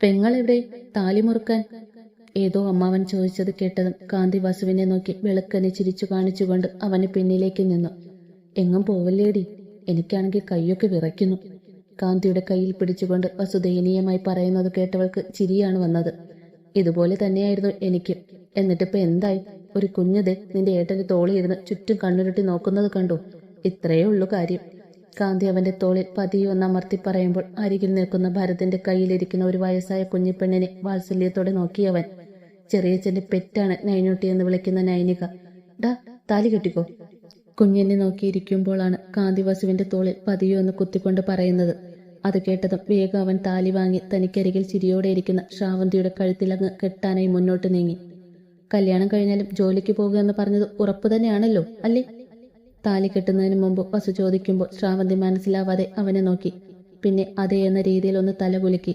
പെങ്ങളെവിടെ? താലി മുറുക്കാൻ? ഏതോ അമ്മാവൻ ചോദിച്ചത് കേട്ടതും കാന്തി വസുവിനെ നോക്കി വെളുക്കനെ ചിരിച്ചു കാണിച്ചുകൊണ്ട് അവന് പിന്നിലേക്ക് നിന്നു. എങ്ങും പോവല്ലേടി? എനിക്കാണെങ്കിൽ കൈയൊക്കെ വിറയ്ക്കുന്നു. കാന്തിയുടെ കയ്യിൽ പിടിച്ചുകൊണ്ട് വസു ദയനീയമായി പറയുന്നത് കേട്ടവൾക്ക് ചിരിയാണ് വന്നത്. ഇതുപോലെ തന്നെയായിരുന്നു എനിക്ക്. എന്നിട്ടിപ്പോ എന്തായി? ഒരു കുഞ്ഞത് നിന്റെ ഏട്ടന്റെ തോളിയിരുന്ന് ചുറ്റും കണ്ണുരുട്ടി നോക്കുന്നത് കണ്ടു. ഇത്രയേ ഉള്ളൂ കാര്യം. കാന്തി അവന്റെ തോളിൽ പതിയൊന്ന് അമർത്തി പറയുമ്പോൾ അരികിൽ നിൽക്കുന്ന ഭരതന്റെ കയ്യിലിരിക്കുന്ന ഒരു വയസ്സായ കുഞ്ഞിപ്പെണ്ണിനെ വാത്സല്യത്തോടെ നോക്കിയവൻ ചെറിയച്ഛന്റെ പെറ്റാണ് നൈനൂട്ടി എന്ന് വിളിക്കുന്ന നൈനിക. ഡാ താലി കെട്ടിക്കോ. കുഞ്ഞിനെ നോക്കിയിരിക്കുമ്പോഴാണ് കാന്തി വസുവിന്റെ തോളിൽ പതിയോ എന്ന് കുത്തിക്കൊണ്ട് പറയുന്നത്. അത് കേട്ടതും വേഗം അവൻ താലി വാങ്ങി തനിക്കരികിൽ ചിരിയോടെ ഇരിക്കുന്ന ശ്രാവന്തിയുടെ കഴുത്തിലങ്ങ് കെട്ടാനായി മുന്നോട്ട് നീങ്ങി. കല്യാണം കഴിഞ്ഞാലും ജോലിക്ക് പോകുക എന്ന് പറഞ്ഞത് ഉറപ്പ് തന്നെയാണല്ലോ അല്ലേ? താലി കെട്ടുന്നതിന് മുമ്പ് വസു ചോദിക്കുമ്പോൾ ശ്രാവന്തി മനസ്സിലാവാതെ അവനെ നോക്കി. പിന്നെ അതേ എന്ന രീതിയിൽ ഒന്ന് തലകുലുക്കി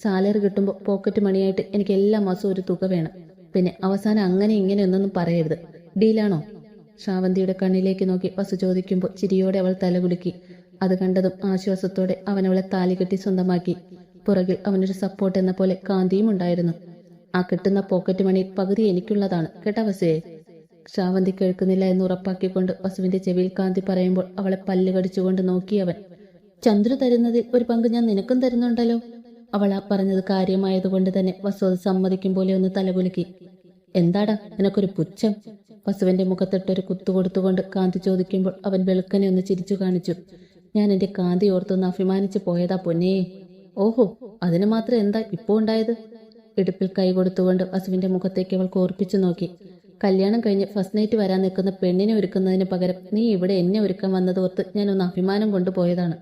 സാലറി കിട്ടുമ്പോൾ പോക്കറ്റ് മണിയായിട്ട് എനിക്ക് എല്ലാ മാസവും ഒരു തുക വേണം. പിന്നെ അവസാനം അങ്ങനെ ഇങ്ങനെ ഒന്നൊന്നും പറയരുത്. ഡീലാണോ? ശ്രാവന്തിയുടെ കണ്ണിലേക്ക് നോക്കി വസു ചോദിക്കുമ്പോൾ ചിരിയോടെ അവൾ തലകുലുക്കി അത് കണ്ടതും ആശ്വാസത്തോടെ അവൻ അവളെ താലി കെട്ടി സ്വന്തമാക്കി. പുറകിൽ അവനൊരു സപ്പോർട്ട് എന്ന പോലെ കാന്തിയും ഉണ്ടായിരുന്നു. ആ കിട്ടുന്ന പോക്കറ്റ് മണി പകുതി എനിക്കുള്ളതാണ്. കേട്ടാ വസുവേ? ശ്രാവന്തി കേൾക്കുന്നില്ല എന്ന് ഉറപ്പാക്കിക്കൊണ്ട് വസുവിന്റെ ചെവിയിൽ കാന്തി പറയുമ്പോൾ അവളെ പല്ല് കടിച്ചുകൊണ്ട് നോക്കിയവൻ ചന്ദ്രു തരുന്നതിൽ ഒരു പങ്ക് ഞാൻ നിനക്കും തരുന്നുണ്ടല്ലോ. അവൾ ആ പറഞ്ഞത് കാര്യമായതുകൊണ്ട് തന്നെ വസു അത് സമ്മതിക്കും പോലെ ഒന്ന് തലകുലുക്കി. എന്താടാ നിനക്കൊരു പുച്ഛം? വസുവിന്റെ മുഖത്തിട്ടൊരു കുത്തു കൊടുത്തുകൊണ്ട് കാന്തി ചോദിക്കുമ്പോൾ അവൻ വെളുക്കനെ ഒന്ന് ചിരിച്ചു കാണിച്ചു. ഞാൻ എന്റെ കാന്തി ഓർത്തൊന്ന് അഭിമാനിച്ചു പോയതാ പൊന്നേ. ഓഹോ അതിന് മാത്രം എന്താ ഇപ്പോ ഉണ്ടായത്? ഇടുപ്പിൽ കൈ കൊടുത്തുകൊണ്ട് വസുവിന്റെ മുഖത്തേക്ക് അവൾ കോർപ്പിച്ചു നോക്കി. കല്യാണം കഴിഞ്ഞ് ഫസ്റ്റ് നൈറ്റ് വരാൻ നിൽക്കുന്ന പെണ്ണിനെ ഒരുക്കുന്നതിന് പകരം നീ ഇവിടെ എന്നെ ഒരുക്കാൻ വന്നതോർത്ത് ഞാൻ ഒന്ന് അഭിമാനം കൊണ്ടുപോയതാണ്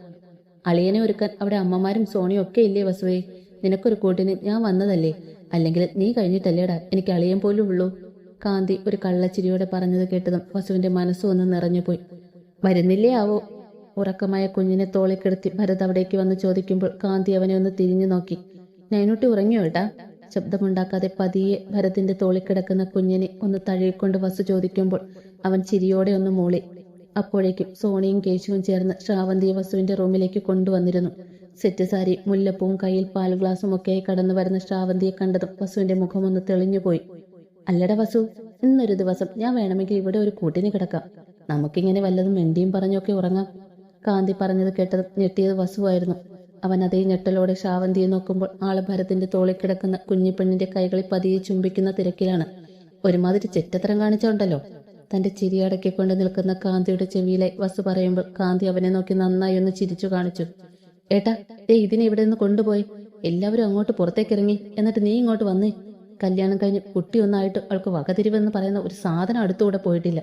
അളിയനെ ഒരുക്കാൻ അവിടെ അമ്മമാരും സോണിയും ഒക്കെ ഇല്ലേ വസുവേ? നിനക്കൊരു കൂട്ടിന് ഞാൻ വന്നതല്ലേ? അല്ലെങ്കിൽ നീ കഴിഞ്ഞിട്ടല്ലേടാ? എനിക്ക് അളിയൻ പോലും ഉള്ളൂ. കാന്തി ഒരു കള്ളച്ചിരിയോടെ പറഞ്ഞത് കേട്ടതും വസുവിന്റെ മനസ്സും ഒന്ന് നിറഞ്ഞുപോയി. വരുന്നില്ലേ ആവോ? ഉറക്കമായ കുഞ്ഞിനെ തോളിക്കെടുത്തി ഭരത് അവിടേക്ക് വന്ന് ചോദിക്കുമ്പോൾ കാന്തി അവനെ ഒന്ന് തിരിഞ്ഞു നോക്കി. നൈനൂട്ടി ഉറങ്ങിയോ ഏട്ടാ? ശബ്ദമുണ്ടാക്കാതെ പതിയെ ഭരത്തിന്റെ തോളിക്കിടക്കുന്ന കുഞ്ഞിനെ ഒന്ന് തഴയിക്കൊണ്ട് വസു ചോദിക്കുമ്പോൾ അവൻ ചിരിയോടെ ഒന്ന് മൂളി. അപ്പോഴേക്കും സോണിയും കേശുവും ചേർന്ന് ശ്രാവന്തിയെ വസുവിന്റെ റൂമിലേക്ക് കൊണ്ടുവന്നിരുന്നു. സെറ്റ് സാരി മുല്ലപ്പൂവും കയ്യിൽ പാൽ ഗ്ലാസും ഒക്കെയായി കടന്നു വരുന്ന ശ്രാവന്തിയെ കണ്ടതും വസുവിന്റെ മുഖമൊന്ന് തെളിഞ്ഞുപോയി. അല്ലട വസു ഇന്നൊരു ദിവസം ഞാൻ വേണമെങ്കിൽ ഇവിടെ ഒരു കൂട്ടിന് കിടക്കാം. നമുക്കിങ്ങനെ വല്ലതും മെണ്ടിയും പറഞ്ഞൊക്കെ ഉറങ്ങാം കാന്തി പറഞ്ഞത് കേട്ടതും ഞെട്ടിയത് വസുവായിരുന്നു. അവൻ അതേ ഞെട്ടലോടെ ശാവന്തിയെ നോക്കുമ്പോൾ ആൾ ഭരത്തിന്റെ തോളിൽ കിടക്കുന്ന കുഞ്ഞിപ്പെണ്ണിന്റെ കൈകളിൽ പതിയെ ചുംബിക്കുന്ന തിരക്കിലാണ്. ഒരുമാതിരി ചെറ്റത്തരം കാണിച്ചുണ്ടല്ലോ. തന്റെ ചിരി അടക്കിക്കൊണ്ട് നിൽക്കുന്ന കാന്തിയുടെ ചെവിയിലെ വസു പറയുമ്പോൾ കാന്തി അവനെ നോക്കി നന്നായി ഒന്ന് ചിരിച്ചു കാണിച്ചു. ഏട്ടാ ദേ ഇതിനെ ഇവിടെ നിന്ന് കൊണ്ടുപോയി. എല്ലാവരും അങ്ങോട്ട് പുറത്തേക്ക് ഇറങ്ങി. എന്നിട്ട് നീ ഇങ്ങോട്ട് വന്നേ. കല്യാണം കഴിഞ്ഞ് കുട്ടിയൊന്നായിട്ട് അവൾക്ക് വകതിരിവെന്ന് പറയുന്ന ഒരു സാധനം അടുത്തുകൂടെ പോയിട്ടില്ല.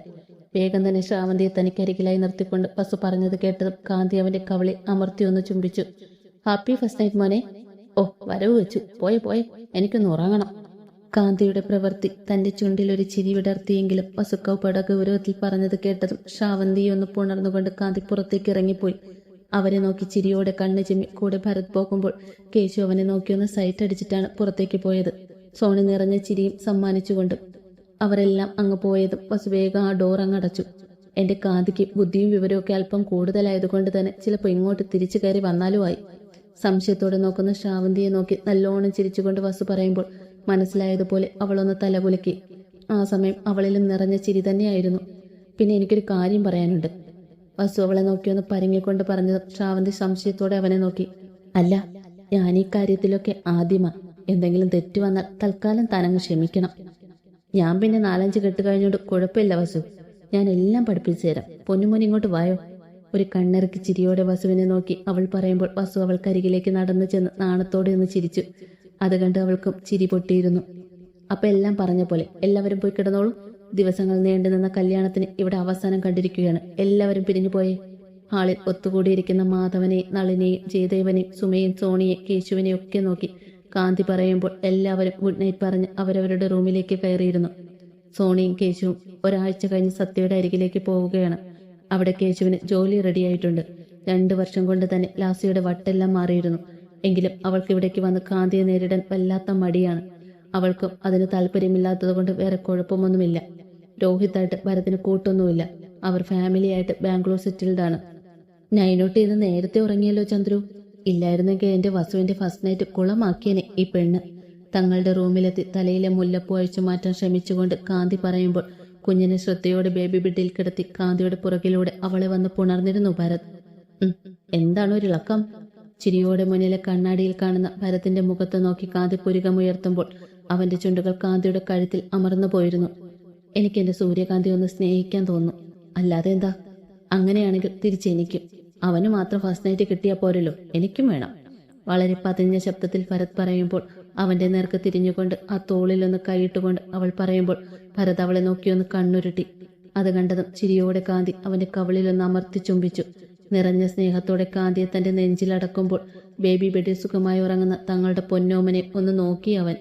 വേഗം തന്നെ ശ്രാവന്തിയെ തനിക്കരികിലായി നിർത്തിക്കൊണ്ട് വസു പറഞ്ഞത് കേട്ടതും കാന്തി അവന്റെ കവളി അമർത്തി ഒന്ന് ചുംബിച്ചു. ഹാപ്പി ഫസ്റ്റ് നൈറ്റ് മോനെ. ഓ വരവ് വെച്ചു. പോയെ പോയെ. എനിക്കൊന്ന് ഉറങ്ങണം. കാന്തിയുടെ പ്രവൃത്തി തന്റെ ചുണ്ടിൽ ഒരു ചിരി വിടർത്തിയെങ്കിലും വസുക്കൗപ്പട ഗൗരവത്തിൽ പറഞ്ഞത് കേട്ടതും ശ്രാവന്തിയെ ഒന്ന് പുണർന്നുകൊണ്ട് കാന്തി പുറത്തേക്ക് ഇറങ്ങിപ്പോയി. അവരെ നോക്കി ചിരിയോടെ കണ്ണു ചിമ്മി കൂടെ ഭരത് പോകുമ്പോൾ കേശു അവനെ നോക്കിയൊന്ന് സൈറ്റ് അടിച്ചിട്ടാണ് പുറത്തേക്ക് പോയത്. സോണി നിറഞ്ഞ ചിരിയും സമ്മാനിച്ചുകൊണ്ട് അവരെല്ലാം അങ്ങ് പോയതും വസു വേഗം ആ ഡോർ അങ്ങ് അടച്ചു. എന്റെ കാന്തിക്ക് ബുദ്ധിയും വിവരവും ഒക്കെ അല്പം കൂടുതലായതുകൊണ്ട് തന്നെ ചിലപ്പോൾ ഇങ്ങോട്ട് തിരിച്ചു കയറി വന്നാലും ആയി. സംശയത്തോടെ നോക്കുന്ന ശ്രാവന്തിയെ നോക്കി നല്ലോണം ചിരിച്ചുകൊണ്ട് വസു പറയുമ്പോൾ മനസ്സിലായതുപോലെ അവളൊന്ന് തലകുലുക്കി ആ സമയം അവളിലും നിറഞ്ഞ ചിരി തന്നെയായിരുന്നു. പിന്നെ എനിക്കൊരു കാര്യം പറയാനുണ്ട്. വസു അവളെ നോക്കിയൊന്ന് പരങ്ങിക്കൊണ്ട് പറഞ്ഞത് ശ്രാവന്തി സംശയത്തോടെ അവനെ നോക്കി. അല്ല ഞാൻ ഈ കാര്യത്തിലൊക്കെ ആദ്യമാ. എന്തെങ്കിലും തെറ്റ് വന്നാൽ തൽക്കാലം തനങ്ങ് ക്ഷമിക്കണം. ഞാൻ പിന്നെ നാലഞ്ച് കെട്ട് കഴിഞ്ഞോണ്ട് കുഴപ്പമില്ല വസു. ഞാൻ എല്ലാം പഠിപ്പിച്ചു തരാം. പൊന്നുമോൻ ഇങ്ങോട്ട് വായോ? ഒരു കണ്ണിറക്കി ചിരിയോടെ വസുവിനെ നോക്കി അവൾ പറയുമ്പോൾ വസു അവൾക്കരികിലേക്ക് നടന്നു ചെന്ന് നാണത്തോടെ ഒന്ന് ചിരിച്ചു. അത് കണ്ട് അവൾക്കും ചിരി പൊട്ടിയിരുന്നു. അപ്പൊ എല്ലാം പറഞ്ഞ പോലെ എല്ലാവരും പോയി കിടന്നോളൂ. ദിവസങ്ങൾ നീണ്ടു നിന്ന കല്യാണത്തിന് ഇവിടെ അവസാനം കണ്ടിരിക്കുകയാണ്. എല്ലാവരും പിരിഞ്ഞു പോയേ. ഹാളിൽ ഒത്തുകൂടിയിരിക്കുന്ന മാധവനെ നളിനെയും ജയദേവനെയും സുമയും സോണിയെ കേശുവിനെയും ഒക്കെ നോക്കി കാന്തി പറയുമ്പോൾ എല്ലാവരും ഗുഡ് നൈറ്റ് പറഞ്ഞ് അവരവരുടെ റൂമിലേക്ക് കയറിയിരുന്നു. സോണിയും കേശുവും ഒരാഴ്ച കഴിഞ്ഞ് സത്യയുടെ അരികിലേക്ക് പോവുകയാണ്. അവിടെ കേശുവിന് ജോലി റെഡിയായിട്ടുണ്ട്. രണ്ടു വർഷം കൊണ്ട് തന്നെ ലാസിയുടെ വട്ടെല്ലാം മാറിയിരുന്നു. എങ്കിലും അവൾക്ക് ഇവിടേക്ക് വന്ന് കാന്തിയെ നേരിടാൻ വല്ലാത്ത മടിയാണ്. അവൾക്കും അതിന് താല്പര്യമില്ലാത്തത് കൊണ്ട് വേറെ കുഴപ്പമൊന്നുമില്ല. രോഹിത്തായിട്ട് ഭരത്തിന് കൂട്ടൊന്നുമില്ല. അവർ ഫാമിലിയായിട്ട് ബാംഗ്ലൂർ സെറ്റിൽഡ് ആണ് നൈനോട്ട് ഇന്ന് നേരത്തെ ഉറങ്ങിയല്ലോ ചന്ദ്രു? ഇല്ലായിരുന്നെങ്കിൽ എന്റെ വസുവിന്റെ ഫസ്റ്റ് നൈറ്റ് കുളമാക്കിയനെ ഈ പെണ്ണ്. തങ്ങളുടെ റൂമിലെത്തി തലയിലെ മുല്ലപ്പൂ അഴിച്ചു മാറ്റാൻ ശ്രമിച്ചുകൊണ്ട് കാന്തി പറയുമ്പോൾ കുഞ്ഞിനെ ശ്രദ്ധയോടെ ബേബി ബെഡിൽ കിടത്തി കാന്തിയുടെ പുറകിലൂടെ അവളെ വന്ന് പുണർന്നിരുന്നു ഭരത്. എന്താണ് ഒരു ഇളക്കം? ചിരിയോടെ മുന്നിലെ കണ്ണാടിയിൽ കാണുന്ന ഭരത്തിന്റെ മുഖത്ത് നോക്കി കാന്തി പുരികമുയർത്തുമ്പോൾ അവന്റെ ചുണ്ടുകൾ കാന്തിയുടെ കഴുത്തിൽ അമർന്നു പോയിരുന്നു. എനിക്ക് എന്റെ സൂര്യകാന്തി ഒന്ന് സ്നേഹിക്കാൻ തോന്നുന്നു. അല്ലാതെ എന്താ? അങ്ങനെയാണെങ്കിൽ തിരിച്ചെനിക്കും അവന് മാത്രം ഫസ്റ്റ് നൈറ്റ് കിട്ടിയാൽ പോരല്ലോ. എനിക്കും വേണം. വളരെ പതിഞ്ഞ ശബ്ദത്തിൽ ഭരത് പറയുമ്പോൾ അവന്റെ നേർക്ക് തിരിഞ്ഞുകൊണ്ട് ആ തോളിലൊന്ന് കൈയിട്ടുകൊണ്ട് അവൾ പറയുമ്പോൾ ഭരത് അവളെ നോക്കിയൊന്ന് കണ്ണുരുട്ടി. അത് കണ്ടതും ചിരിയോടെ കാന്തി അവന്റെ കവിളിലൊന്ന് അമർത്തി ചുംബിച്ചു. നിറഞ്ഞ സ്നേഹത്തോടെ കാന്തിയെ തന്റെ നെഞ്ചിലടക്കുമ്പോൾ ബേബി ബെഡിൽ സുഖമായി ഉറങ്ങുന്ന തങ്ങളുടെ പൊന്നോമനെ ഒന്ന് നോക്കി അവൻ.